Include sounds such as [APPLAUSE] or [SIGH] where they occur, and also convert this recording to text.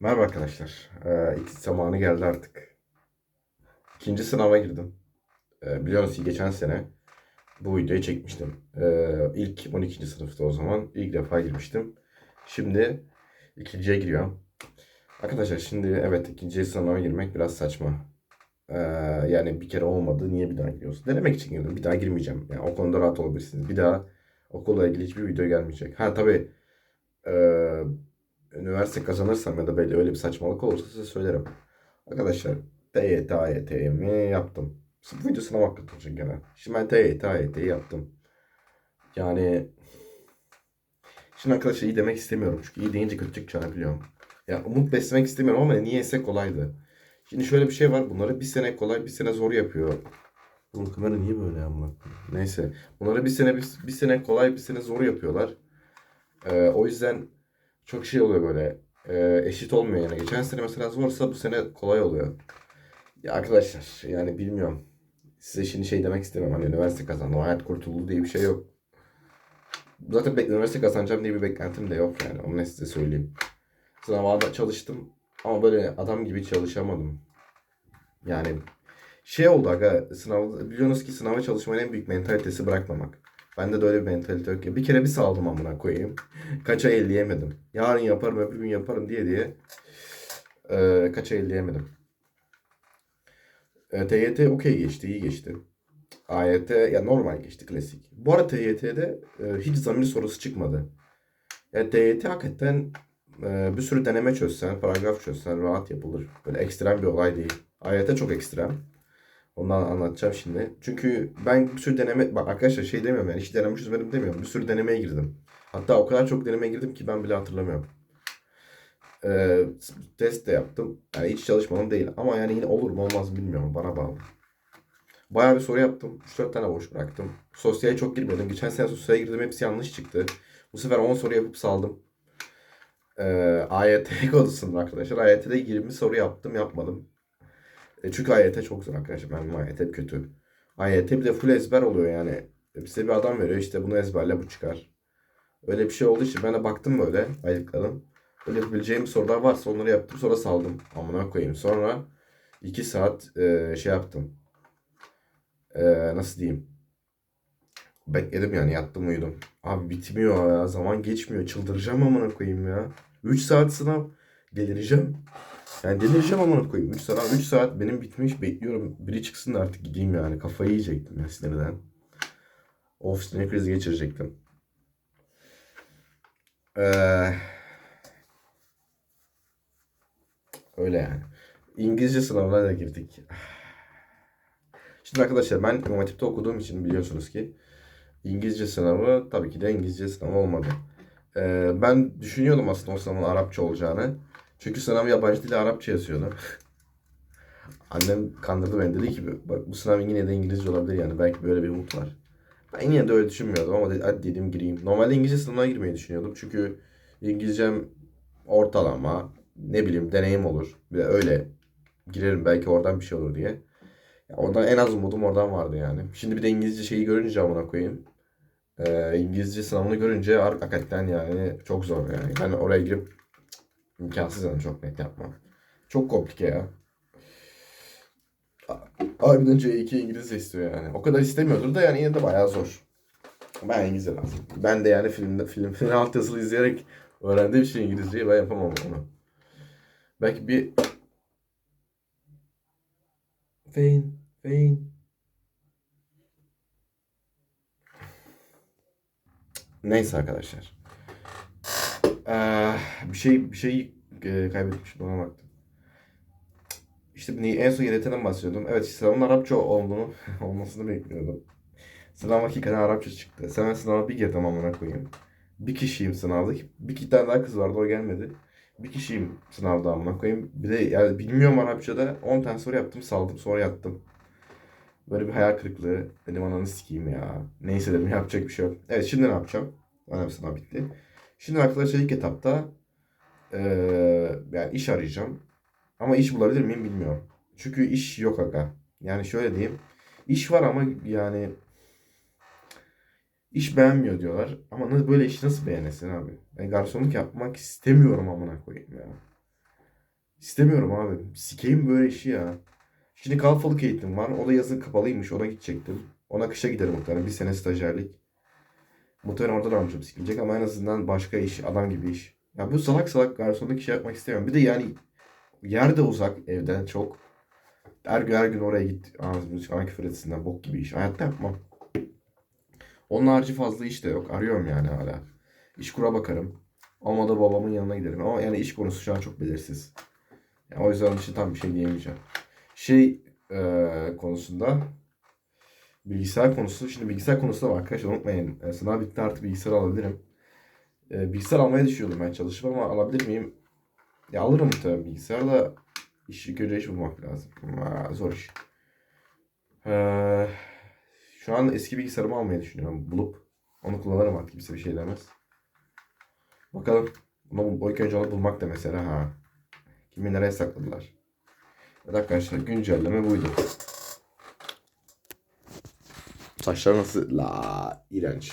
Merhaba arkadaşlar. Ee, ilk zamanı geldi artık. İkinci sınava girdim. Ee, biliyorsunuz ki geçen sene bu videoyu çekmiştim. Ee, ilk 12. sınıfta o zaman ilk defa girmiştim. Şimdi ikinciye giriyorum. Arkadaşlar şimdi evet ikinci sınava girmek biraz saçma. Ee, yani bir kere olmadı. Niye bir daha giriyorsun? Denemek için girdim. Bir daha girmeyeceğim. Yani o konuda rahat olabilirsiniz. Bir daha okulla ilgili hiçbir video gelmeyecek. Ha tabii ee, üniversite kazanırsam ya da böyle öyle bir saçmalık olursa size söylerim. Arkadaşlar TYT, AYT'mi yaptım. Bu video sınav hakkında olacak gene. Şimdi ben TYT, AYT'yi yaptım. Yani şimdi arkadaşlar iyi demek istemiyorum. Çünkü iyi deyince kötü çıkacağını biliyorum. Ya umut beslemek istemiyorum ama niyeyse kolaydı. Şimdi şöyle bir şey var. Bunları bir sene kolay bir sene zor yapıyor. Bunun kamera niye böyle ama? Neyse. Bunları bir sene bir, bir sene kolay bir sene zor yapıyorlar. Ee, o yüzden çok şey oluyor böyle. Ee, eşit olmuyor yani. Geçen sene mesela zorsa bu sene kolay oluyor. Ya arkadaşlar yani bilmiyorum. Size şimdi şey demek istemiyorum. Hani üniversite kazandım, hayat kurtuldu diye bir şey yok. Zaten bek- üniversite kazanacağım diye bir beklentim de yok yani. Onu ne size söyleyeyim. Sınava da çalıştım ama böyle adam gibi çalışamadım. Yani şey oldu aga sınav biliyorsunuz ki sınava çalışmanın en büyük mentalitesi bırakmamak. Bende de öyle bir mentalite yok ya. Bir kere bir saldım amına koyayım. Kaça elleyemedim. Yarın yaparım öbür gün yaparım diye diye. Ee, kaça elleyemedim. Ee, TYT okey geçti, iyi geçti. AYT ya normal geçti klasik. Bu arada TYT'de e, hiç zamir sorusu çıkmadı. Ya TYT hakikaten e, bir sürü deneme çözsen, paragraf çözsen rahat yapılır. Böyle ekstrem bir olay değil. AYT çok ekstrem. Ondan anlatacağım şimdi. Çünkü ben bir sürü deneme... Bak arkadaşlar şey demiyorum yani hiç deneme çözmedim demiyorum. Bir sürü denemeye girdim. Hatta o kadar çok denemeye girdim ki ben bile hatırlamıyorum. Ee, test de yaptım. Yani hiç çalışmadım değil. Ama yani yine olur mu olmaz mı bilmiyorum. Bana bağlı. Bayağı bir soru yaptım. 3-4 tane boş bıraktım. Sosyale çok girmedim. Geçen sene sosyale girdim. Hepsi yanlış çıktı. Bu sefer 10 soru yapıp saldım. Ee, AYT [LAUGHS] konusunda arkadaşlar. AYT'de 20 soru yaptım yapmadım. E çünkü AYT çok zor arkadaşlar. Benim AYT hep kötü. AYT bir de full ezber oluyor yani. E Size bir adam veriyor işte bunu ezberle bu çıkar. Öyle bir şey olduğu için ben de baktım böyle aylıkladım. Böyle yapabileceğim sorular varsa onları yaptım sonra saldım. Amına koyayım. Sonra 2 saat e, şey yaptım. E, nasıl diyeyim? Bekledim yani yattım uyudum. Abi bitmiyor ya. Zaman geçmiyor. Çıldıracağım amına koyayım ya. 3 saat sınav. Delireceğim. Yani delireceğim amına koyayım. 3 saat, 3 saat benim bitmiş bekliyorum. Biri çıksın da artık gideyim yani. Kafayı yiyecektim ya sinirden. Of sinir krizi geçirecektim. Ee, öyle yani. İngilizce sınavına da girdik. Şimdi arkadaşlar ben İmam Hatip'te okuduğum için biliyorsunuz ki İngilizce sınavı tabii ki de İngilizce sınavı olmadı. Ee, ben düşünüyordum aslında o sınavın Arapça olacağını. Çünkü sınav yabancı dili Arapça yazıyordu. Annem kandırdı beni dedi ki bak bu sınav yine de İngilizce olabilir yani belki böyle bir umut var. Ben yine de öyle düşünmüyordum ama dedi, hadi dedim gireyim. Normalde İngilizce sınavına girmeyi düşünüyordum çünkü İngilizcem ortalama ne bileyim deneyim olur. Bir de öyle girerim belki oradan bir şey olur diye. Ya oradan en az umudum oradan vardı yani. Şimdi bir de İngilizce şeyi görünce amına koyayım. Ee, İngilizce sınavını görünce hakikaten yani çok zor yani. Ben oraya girip imkansız yani çok net yapmam. Çok komplike ya. Harbiden C2 İngilizce istiyor yani. O kadar istemiyordur da yani yine de bayağı zor. Ben İngilizce lazım. Ben de yani filmde film, film [LAUGHS] altyazılı izleyerek öğrendiğim şey İngilizceyi ben yapamam onu. Belki bir Fein, fein. Neyse arkadaşlar. Bir şey bir şey e, kaybetmişim ona baktım. İşte bir- en son YDT'den bahsediyordum. Evet sınavın Arapça olduğunu [LAUGHS] olmasını bekliyordum. Sınav hakikaten Arapça çıktı. Sen sınava bir girdim amına koyayım. Bir kişiyim sınavda. Bir iki tane daha kız vardı o gelmedi. Bir kişiyim sınavda amına koyayım. Bir de yani bilmiyorum Arapçada 10 tane soru yaptım saldım sonra yattım. Böyle bir hayal kırıklığı. Dedim ananı sikeyim ya. Neyse dedim yapacak bir şey yok. Evet şimdi ne yapacağım? Bana sınav bitti. Şimdi arkadaşlar ilk etapta eee, yani iş arayacağım. Ama iş bulabilir miyim bilmiyorum. Çünkü iş yok aga. Yani şöyle diyeyim. İş var ama yani iş beğenmiyor diyorlar. Ama nasıl böyle iş nasıl beğenesin abi? Ben garsonluk yapmak istemiyorum amına koyayım ya. İstemiyorum abi. Sikeyim böyle işi ya. Şimdi kalfalık eğitim var. O da yazın kapalıymış. Ona gidecektim. Ona kışa giderim muhtemelen. Bir sene stajyerlik. Muhtemelen orada da amcam sikilecek ama en azından başka iş, adam gibi iş. Ya bu salak salak garsonluk işi yapmak istemiyorum. Bir de yani yer de uzak evden çok. Her gün her gün oraya git. Ağzımı çıkan küfür etsinler. Bok gibi iş. Hayatta yapmam. Onun harici fazla iş de yok. Arıyorum yani hala. İş kura bakarım. Olmadı babamın yanına giderim. Ama yani iş konusu şu an çok belirsiz. Yani o yüzden onun için tam bir şey diyemeyeceğim. Şey eee, konusunda bilgisayar konusu. Şimdi bilgisayar konusu da var arkadaşlar unutmayın. E, sınav bitti artık bilgisayar alabilirim. E, bilgisayar almaya düşünüyordum ben çalışıp ama alabilir miyim? Ya alırım muhtemelen bilgisayar da iş, ilk önce iş bulmak lazım. Aa, zor iş. Eee, şu an eski bilgisayarımı almayı düşünüyorum. Bulup onu kullanırım artık kimse bir şey demez. Bakalım. Ama bu ilk önce bulmak da mesela ha. Kimi nereye sakladılar. Evet arkadaşlar güncelleme buydu. 发生的事辣伊两句。